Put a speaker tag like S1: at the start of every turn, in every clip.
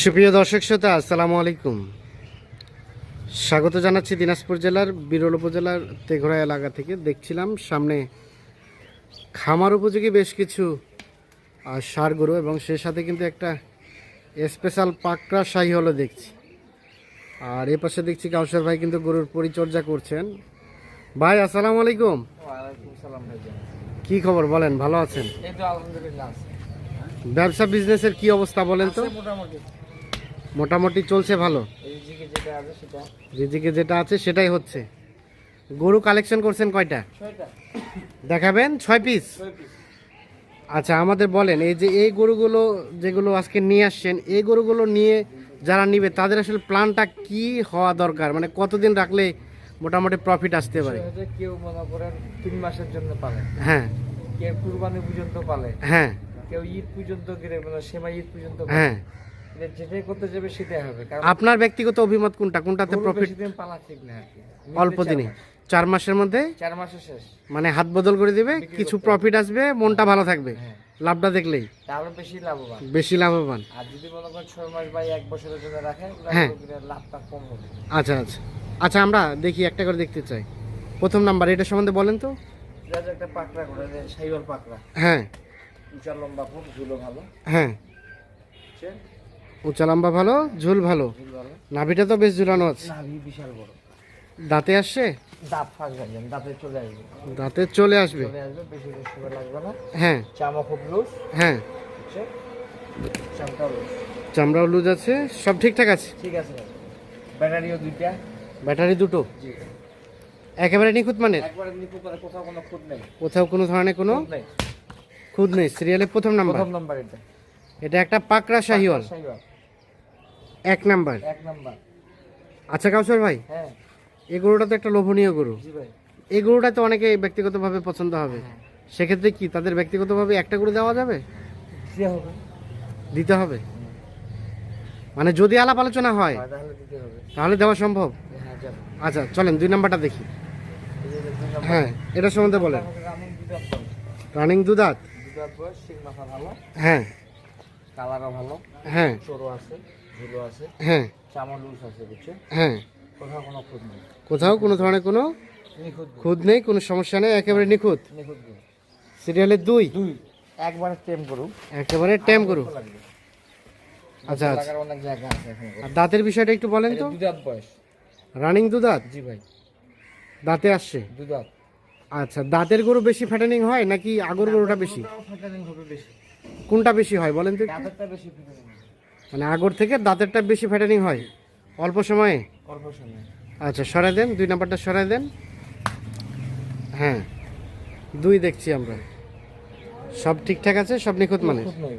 S1: সুপ্রিয় দর্শক শ্রোতা আসসালামু আলাইকুম। স্বাগত জানাচ্ছি দিনাজপুর জেলার বিরল উপজেলার তেঘরা এলাকা থেকে। দেখছিলাম সামনে খামার উপযোগী বেশ কিছু ষাঁড় গরু এবং সেই সাথে কিন্তু একটা স্পেশাল পাকড়া শাহী হলো দেখছি। আর এ পাশে দেখছি কাউসার ভাই কিন্তু গরুর পরিচর্যা করছেন। ভাই আসসালামু আলাইকুম। কি খবর বলেন ভালো আছেন? ব্যবসা বিজনেসের কি অবস্থা বলেন তো?
S2: মোটামুটি।
S1: মোটামুটি চলছে ভালো।
S2: দিকে যেটা আছে
S1: যেদিকে যেটা আছে সেটাই হচ্ছে। গরু কালেকশন করছেন কয়টা? দেখাবেন? ছয় পিস আচ্ছা আমাদের বলেন এই যে এই গরুগুলো যেগুলো আজকে নিয়ে আসছেন এই গরুগুলো নিয়ে যারা নিবে তাদের আসলে প্ল্যানটা কি হওয়া দরকার? মানে কতদিন রাখলে মোটামুটি প্রফিট আসতে পারে?
S2: কেউ মনে করেন তিন মাসের জন্য পালে।
S1: হ্যাঁ।
S2: কেউ কুরবানি পর্যন্ত পালে।
S1: হ্যাঁ।
S2: কেউ ঈদ পর্যন্ত মানে সেমাই ঈদ পর্যন্ত
S1: হ্যাঁ।
S2: যেটাই করতে যাবে সেটাই হবে কারণ
S1: আপনার ব্যক্তিগত অভিমত কোনটা? কোনটাতে
S2: গরু
S1: প্রফিট
S2: বেশি দিন পালা ঠিক না আর কি।
S1: অল্প দিনে। চার মাসের মধ্যে?
S2: চার মাসে শেষ।
S1: মানে হাত বদল করে দিবে কিছু প্রফিট আসবে মনটা ভালো থাকবে।
S2: হ্যাঁ।
S1: লাভটা দেখলেই।
S2: বেশি লাভবান।
S1: বেশি লাভবান।
S2: আর যদি মনে করেন ছয় মাস বা এক বছরের জন্য রাখেন
S1: হ্যাঁ।
S2: লাভটা কম হবে।
S1: আচ্ছা আচ্ছা। আচ্ছা আমরা দেখি একটা করে দেখতে চাই। প্রথম নাম্বার এটা সম্বন্ধে বলেন তো।
S2: একটা পাকড়া করে দেয় পাকড়া।
S1: হ্যাঁ।
S2: উঁচা লম্বা ঝুলো ভালো।
S1: হ্যাঁ।
S2: বুঝছেন
S1: উঁচা লম্বা ভালো ঝুল ভালো। নাভিটা তো বেশ ঝুলানো আছে।
S2: নাভি বিশাল বড়।
S1: দাঁতে আসছে?
S2: দাঁত চলে আসবে।
S1: দাঁতে চলে আসবে।
S2: চলে আসবে বেশি বেশি সময় লাগবে না।
S1: হ্যাঁ।
S2: চামা খুব লুজ
S1: হ্যাঁ। চামড়াও লুজ আছে সব ঠিকঠাক আছে?
S2: ঠিক আছে ব্যাটারিও দুইটা।
S1: ব্যাটারি দুটো? একেবারে নিখুঁত মানে
S2: কোথাও কোনো খুদ নেই।
S1: কোথাও কোনো ধরনের কোনো
S2: খুদ নেই।
S1: সিরিয়ালের প্রথম নাম্বার
S2: প্রথম নাম্বার এটা।
S1: এটা একটা পাকড়া শাহিওয়াল।
S2: সাইওয়াল
S1: এক নাম্বার।
S2: এক নাম্বার।
S1: আচ্ছা কাউসর ভাই
S2: হ্যাঁ।
S1: এই গরুটা তো একটা লোভনীয় গরু।
S2: জি ভাই।
S1: এই গরুটা তো অনেকে ব্যক্তিগতভাবে পছন্দ হবে।
S2: হ্যাঁ।
S1: সেক্ষেত্রে কি তাদের ব্যক্তিগতভাবে একটা গরু দেওয়া যাবে?
S2: দিতে হবে।
S1: দিতে হবে? মানে যদি আলাপ আলোচনা হয়
S2: হয়, তাহলে
S1: দেওয়া সম্ভব?
S2: হ্যাঁ
S1: আচ্ছা চলেন দুই নাম্বারটা দেখি। হ্যাঁ এটা সম্বন্ধে বলেন।
S2: রানিং
S1: দুদাত হ্যাঁ।
S2: কালারও ভালো।
S1: হ্যাঁ।
S2: চোরও আছে। ঝুলো আছে
S1: হ্যাঁ।
S2: চামড় লুজ আছে বুঝছ?
S1: হ্যাঁ।
S2: কোথাও কোনো নেই।
S1: কোথাও কোনো ধরনের কোনো
S2: নিখুঁত
S1: খুদ নেই কোনো সমস্যা নেই একেবারে নিখুঁত?
S2: নিখুঁত।
S1: সিরিয়ালের দুই?
S2: দুই। একবারে টেম করুন
S1: একেবারে ট্যাম করু
S2: লাগবে।
S1: আচ্ছা আচ্ছা।
S2: অনেক জায়গা আছে এখন
S1: আর দাঁতের বিষয়টা একটু বলেন তো।
S2: দুধাত বয়স।
S1: রানিং দুদাত?
S2: জি ভাই।
S1: দাঁতে আসছে?
S2: দুধাত
S1: আচ্ছা দাঁতের গরু বেশি ফ্যাটেনিং হয় নাকি আগর গরুটা বেশি?
S2: ফ্যাটারিং হবে বেশি।
S1: কোনটা বেশি হয় বলেন তো
S2: দাঁতেরটা বেশি ফ্যাটারিং হবে।
S1: মানে আগর থেকে দাঁতেরটা বেশি ফ্যাটেনিং হয়? অল্প সময়ে?
S2: অল্প সময়।
S1: আচ্ছা সরাই দেন দুই নাম্বারটা সরাই দেন। হ্যাঁ দুই দেখছি আমরা। সব ঠিকঠাক আছে? সব নিখুঁত মানে?
S2: ভাই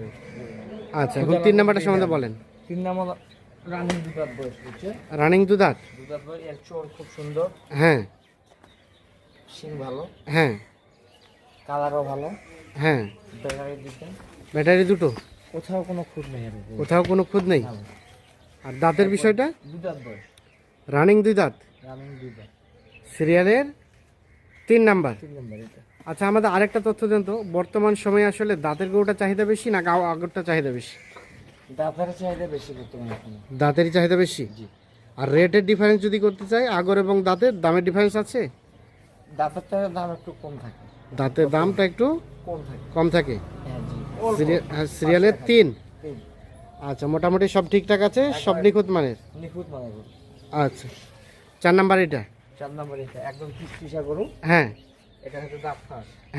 S1: আচ্ছা এখন তিন নাম্বারটা সম্বন্ধে বলেন।
S2: তিন নাম্বার রানিং দুধাত বয়স বুঝছে
S1: রানিং দুদাত
S2: দুধাত বয়স এর চোর খুব সুন্দর।
S1: হ্যাঁ।
S2: শিং ভালো।
S1: হ্যাঁ।
S2: কালারও ভালো।
S1: হ্যাঁ।
S2: ব্যাটারি দিতে
S1: ব্যাটারি দুটো?
S2: কোথাও কোনো খুদ নেই
S1: কোথাও কোনো খুঁত নেই? আর দাঁতের বিষয়টা? রানিং দুই দাঁত? সিরিয়ালের তিন নাম্বার। আচ্ছা আমাদের আরেকটা তথ্য দেন তো। বর্তমান সময়ে আসলে দাঁতের গরুটা চাহিদা বেশি না গাও আগরটা চাহিদা বেশি?
S2: দাঁতের চাহিদা বেশি বর্তমানে
S1: চাহিদা বেশি? আর রেটের ডিফারেন্স যদি করতে চাই আগর এবং দাঁতের দামের ডিফারেন্স আছে?
S2: দাঁতেরটার দাম একটু কম থাকে।
S1: দাঁতের দামটা একটু
S2: কম থাকে।
S1: কম থাকে।
S2: হ্যাঁ
S1: হ্যাঁ, সিরিয়ালের তিন। আচ্ছা মোটামুটি সব ঠিকঠাক আছে? সব নিখুঁত মানের?
S2: নিখুঁত মানে গরু
S1: আচ্ছা। চার নাম্বার এটা?
S2: চার নাম্বার এটা একদম পিস গরু।
S1: হ্যাঁ।
S2: এটা হচ্ছে দাঁত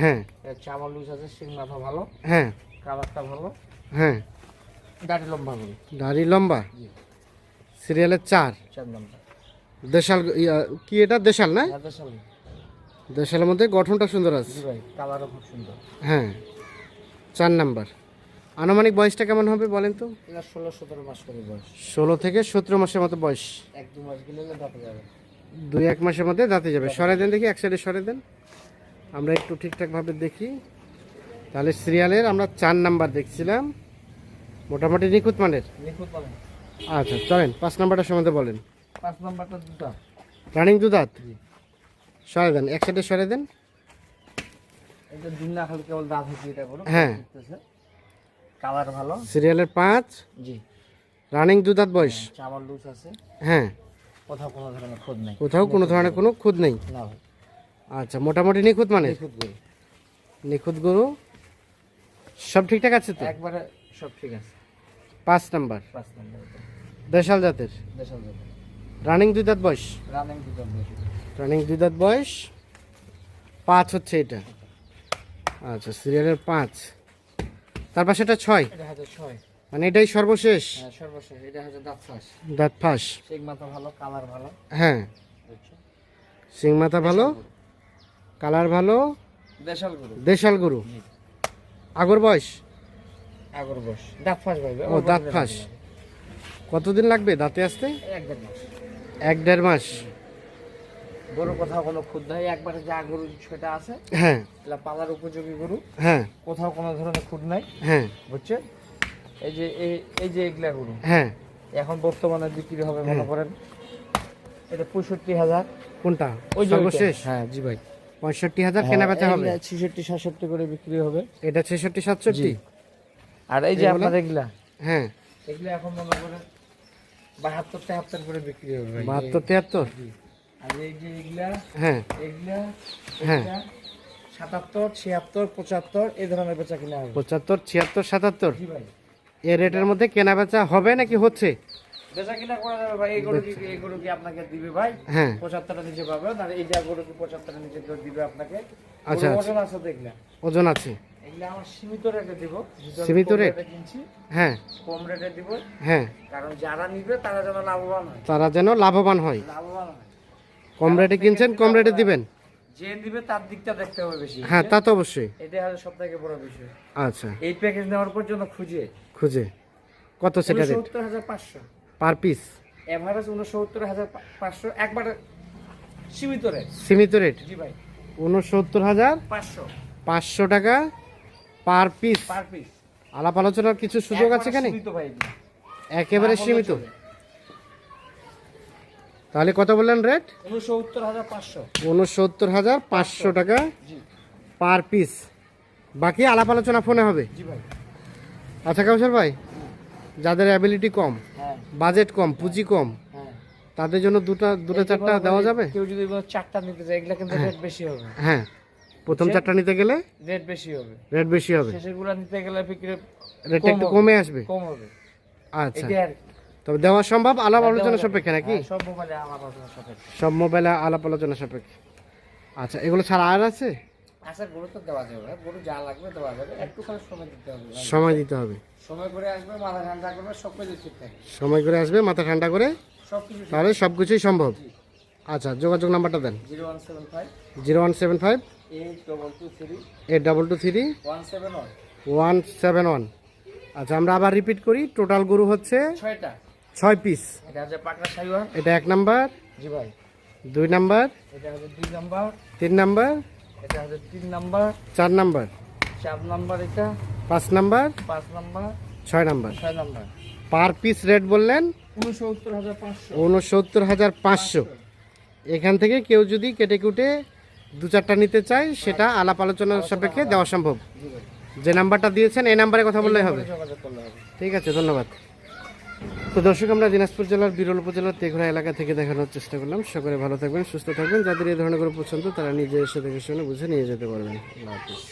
S1: হ্যাঁ।
S2: এর চামড় লুজ আছে শিং মাথা ভালো।
S1: হ্যাঁ।
S2: কালারটা ভালো।
S1: হ্যাঁ।
S2: দাড়ি লম্বা গরু।
S1: দাড়ি লম্বা? সিরিয়ালের চার?
S2: চার নাম্বার।
S1: দেশাল কি এটা? দেশাল না?
S2: হাতের
S1: দেশালের মধ্যে গঠনটা সুন্দর আছে।
S2: ভাই কালারও খুব সুন্দর।
S1: হ্যাঁ। চার নাম্বার। আনুমানিক বয়সটা কেমন হবে বলেন তো?
S2: ষোলো সতেরো মাস করে বয়স।
S1: ষোলো থেকে সতেরো মাসের মতো বয়স।
S2: এক দু মাস গেলে দাঁতে যাবে।
S1: দুই এক মাসের মধ্যে দাঁতে যাবে। সরে দেন দেখি এক সাইডে সরে দেন। আমরা একটু ঠিকঠাকভাবে দেখি। তাহলে সিরিয়ালের আমরা চার নাম্বার দেখছিলাম। মোটামুটি নিখুঁত মানের?
S2: মানে
S1: আচ্ছা চলেন পাঁচ নাম্বারটার সম্বন্ধে বলেন।
S2: পাঁচ নাম্বারটা দুটা
S1: রানিং দুধাত সরে দেন এক সাইডে সরে দেন।
S2: এটা খালি কেবল দাঁত এটা
S1: হ্যাঁ।
S2: কালার ভালো।
S1: সিরিয়ালের পাঁচ।
S2: জি।
S1: রানিং দুধাত বয়স।
S2: চামার লুজ আছে।
S1: হ্যাঁ।
S2: কোথাও কোনো ধরনের নেই।
S1: কোথাও কোনো ধরনের কোনো খুদ নেই?
S2: না
S1: আচ্ছা মোটামুটি নিখুঁত মানে?
S2: নিখুঁত গরু।
S1: নিখুঁত গরু। সব ঠিকঠাক আছে তো?
S2: একবারে সব ঠিক আছে।
S1: পাঁচ নাম্বার।
S2: পাঁচ নম্বর।
S1: দেশাল জাতের?
S2: দেশাল যাবে
S1: রানিং দুই দাঁত বয়স?
S2: রানিং
S1: দুই দাঁত বয়স। পাঁচ হচ্ছে এটা। আচ্ছা সিরিয়ালের পাঁচ। তার পাশে এটা ছয়? মানে এটাই সর্বশেষ?
S2: হ্যাঁ সর্বশেষ। এটা দাঁত ফাঁস।
S1: দাঁত ফাঁস।
S2: চেক মাথা ভালো কালার ভালো।
S1: হ্যাঁ। সিং মাথা ভালো কালার ভালো
S2: দেশাল গরু।
S1: দেশাল গরু। আগর বয়স?
S2: আগর দাঁত ফাঁস ভাই
S1: ও দাঁত ফাঁস। কতদিন লাগবে দাঁতে আসতে?
S2: এক দেড় মাস।
S1: এক দেড় মাস।
S2: গরু কোথাও কোনো খুদ নাই একবারে যা গরু সেটা আছে
S1: হ্যাঁ।
S2: এটা পালার উপযোগী গরু
S1: হ্যাঁ।
S2: কোথাও কোনো ধরনের খুদ নাই
S1: হ্যাঁ।
S2: বুঝছেন? এই যে এই যে এগুলা গরু
S1: হ্যাঁ।
S2: এখন বর্তমানে বিক্রি হবে মনে করেন এটা পঁয়ষট্টি হাজার।
S1: কোনটা?
S2: ওই
S1: সর্বশেষ?
S2: হ্যাঁ জি ভাই।
S1: পঁয়ষট্টি হাজার কেনা বেচা হবে?
S2: ছেষট্টি সাতষট্টি করে বিক্রি হবে।
S1: এটা ছেষট্টি সাতষট্টি?
S2: আর এই যে আপনার এগুলা?
S1: হ্যাঁ।
S2: এগুলা এখন মনে করেন বাহাত্তর তেহাত্তর করে বিক্রি হবে
S1: বাহাত্তর তিয়াত্তর
S2: জি। আর এই যে এগুলা
S1: হ্যাঁ।
S2: এগুলা
S1: হ্যাঁ।
S2: সাতাত্তর ছিয়াত্তর পঁচাত্তর এই ধরনের বেচা কিনা হবে।
S1: পঁচাত্তর ছিয়াত্তর সাতাত্তর?
S2: জি ভাই।
S1: এ রেটের মধ্যে কেনা বেচা হবে নাকি হচ্ছে?
S2: বেচা কিনা করা যাবে ভাই এই গরু কি এই গরু কি আপনাকে দিবে ভাই?
S1: হ্যাঁ।
S2: পঁচাত্তরটা নিচে আর এই যা গরু কি পঁচাত্তরটা নিচে কেউ দিবে আপনাকে?
S1: আচ্ছা, আচ্ছা।
S2: ওজন আছে দেখলা
S1: ওজন আছে।
S2: এগুলা আমার সীমিত রেটে দিব।
S1: সীমিত?
S2: রেটে কিনছি
S1: হ্যাঁ।
S2: কম রেটে দিব।
S1: হ্যাঁ।
S2: কারণ যারা নিবে তারা যেন লাভবান হয়।
S1: তারা যেন লাভবান হয়।
S2: লাভবান হয়।
S1: কম রেটে কিনছেন কম রেটে দিবেন?
S2: যে দিবে তার দিকটা দেখতে হবে বেশি
S1: হ্যাঁ তা তো অবশ্যই।
S2: এটাই হলো সব থেকে বড় বিষয়।
S1: আচ্ছা।
S2: এই প্যাকেজ নেওয়ার পর জন্য খুঁজে।
S1: খুঁজে। কত সেটা রেট
S2: উনসত্তর হাজার পাঁচশো।
S1: পার পিস
S2: এভারেজ উনসত্তর হাজার পা- পাঁচশো একবারে সীমিত রেট
S1: সীমিত রেট
S2: জি ভাই।
S1: উনসত্তর হাজার
S2: পাঁচশো।
S1: পাঁচশো। টাকা পার পিস
S2: পার পিস
S1: আলাপ আলোচনার কিছু সুযোগ আছে এখানে?
S2: সীমিত ভাই
S1: একেবারে সীমিত। তাহলে কত বললেন রেট
S2: উনসত্তর হাজার পাঁচশো।
S1: টাকা পার পিস বাকি আলাপ আলোচনা ফোনে হবে? আচ্ছা কাউসার ভাই যাদের অ্যাবিলিটি কম
S2: হ্যাঁ।
S1: বাজেট কম পুঁজি কম
S2: হ্যাঁ।
S1: তাদের জন্য দুটা দুটো চারটা দেওয়া যাবে?
S2: কেউ যদি চারটা নিতে এগুলা কিন্তু রেট বেশি হবে।
S1: হ্যাঁ। প্রথম চারটা নিতে গেলে?
S2: রেট বেশি হবে।
S1: রেট বেশি হবে।
S2: শেষেরগুলা নিতে গেলে বিক্রি
S1: রেটটা একটু কমে আসবে।
S2: কম হবে।
S1: আচ্ছা। তবে দেওয়া সম্ভব? আলাপ আলোচনা সাপেক্ষে নাকি?
S2: হ্যাঁ, সব মোবাইলে আমার আলোচনা সাপেক্ষে।
S1: সব মোবাইলে আলাপ আলোচনা সাপেক্ষে। আচ্ছা এগুলো ছাড়া আর আছে?
S2: আচ্ছা গরু তো দেওয়া যাবে। না গরু যা লাগবে দেওয়া যাবে। একটু সময় দিতে হবে।
S1: সময় দিতে হবে।
S2: সময় করে আসবে মাথা ঠান্ডা করবে সব কিছু ঠিক থাকে।
S1: সময় করে আসবে মাথা ঠান্ডা করে
S2: সব কিছু
S1: তাহলে সব কিছুই সম্ভব। আচ্ছা যোগাযোগ নাম্বারটা দেন।
S2: Zero one seven five
S1: zero one seven five
S2: eight double two three
S1: eight double two three
S2: one seven one
S1: one seven one. আচ্ছা আমরা আবার রিপিট করি। টোটাল গরু হচ্ছে
S2: ছয়টা।
S1: ছয় পিস
S2: এটা হচ্ছে পাকড়া সাইওয়ান।
S1: এটা এক নাম্বার।
S2: জি ভাই।
S1: দুই নাম্বার।
S2: এটা হচ্ছে দুই নাম্বার।
S1: তিন নাম্বার।
S2: এটা হচ্ছে তিন নাম্বার।
S1: চার নাম্বার।
S2: চার নাম্বার এটা।
S1: পাঁচ নাম্বার।
S2: পাঁচ নাম্বার।
S1: ছয় নাম্বার।
S2: ছয় নাম্বার।
S1: পার পিস রেট বললেন?
S2: উনসত্তর হাজার পাঁচশো।
S1: উনসত্তর হাজার পাঁচশো। এখান থেকে কেউ যদি কেটে কুটে দু চারটা নিতে চায় সেটা আলাপ আলোচনার সাপেক্ষে দেওয়া সম্ভব। যে নাম্বারটা দিয়েছেন এই নাম্বারে কথা বললেই
S2: করলে হবে।
S1: ঠিক আছে ধন্যবাদ। তো দর্শক, আমরা দিনাজপুর জেলার বিরল উপজেলার তেঘরা এলাকা থেকে দেখানোর চেষ্টা করলাম। সকলে ভালো থাকবেন, সুস্থ থাকবেন। যাদের এই ধরনের করে পছন্দ, তারা নিজে এসে দেখে শুনে বুঝে নিয়ে যেতে পারবেন। আল্লাহ হাফিজ।